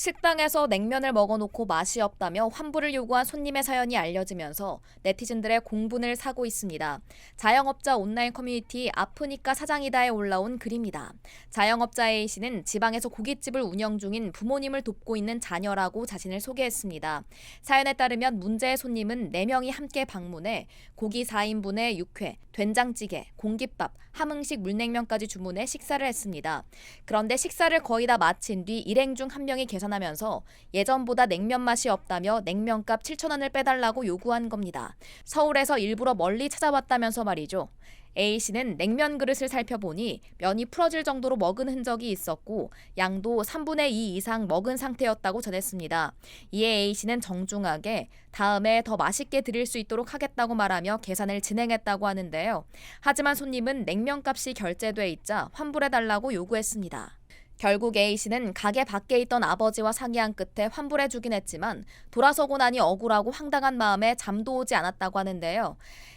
식당에서 냉면을 먹어놓고 맛이 없다며 환불을 요구한 손님의 사연이 알려지면서 네티즌들의 공분을 사고 있습니다. 자영업자 온라인 커뮤니티 아프니까 사장이다에 올라온 글입니다. 자영업자 A씨는 지방에서 고깃집을 운영 중인 부모님을 돕고 있는 자녀라고 자신을 소개했습니다. 사연에 따르면 문제의 손님은 4명이 함께 방문해 고기 4인분에 육회, 된장찌개, 공깃밥, 함흥식 물냉면까지 주문해 식사를 했습니다. 그런데 식사를 거의 다 마친 뒤 일행 중 한 명이 계산하면서 예전보다 냉면 맛이 없다며 냉면값 7,000원을 빼달라고 요구한 겁니다. 서울에서 일부러 멀리 찾아왔다면서 말이죠. A씨는 냉면 그릇을 살펴보니 면이 풀어질 정도로 먹은 흔적이 있었고 양도 3분의 2 이상 먹은 상태였다고 전했습니다. 이에 A씨는 정중하게 다음에 더 맛있게 드릴 수 있도록 하겠다고 말하며 계산을 진행했다고 하는데요. 하지만 손님은 냉면 값이 결제돼 있자 환불해달라고 요구했습니다. 결국 A씨는 가게 밖에 있던 아버지와 상의한 끝에 환불해 주긴 했지만 돌아서고 나니 억울하고 황당한 마음에 잠도 오지 않았다고 하는데요.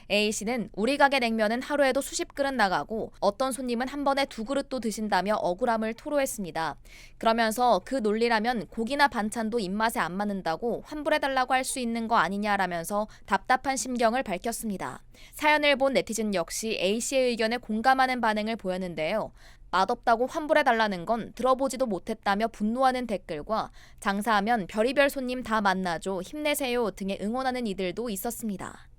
A씨는 우리 가게 냉면은 하루에도 수십 그릇 나가고 어떤 손님은 한 번에 두 그릇도 드신다며 억울함을 토로했습니다. 그러면서 그 논리라면 고기나 반찬도 입맛에 안 맞는다고 환불해달라고 할 수 있는 거 아니냐라면서 답답한 심경을 밝혔습니다. 사연을 본 네티즌 역시 A씨의 의견에 공감하는 반응을 보였는데요. 맛없다고 환불해달라는 건 들어보지도 못했다며 분노하는 댓글과 장사하면 별의별 손님 다 만나줘 힘내세요 등의 응원하는 이들도 있었습니다.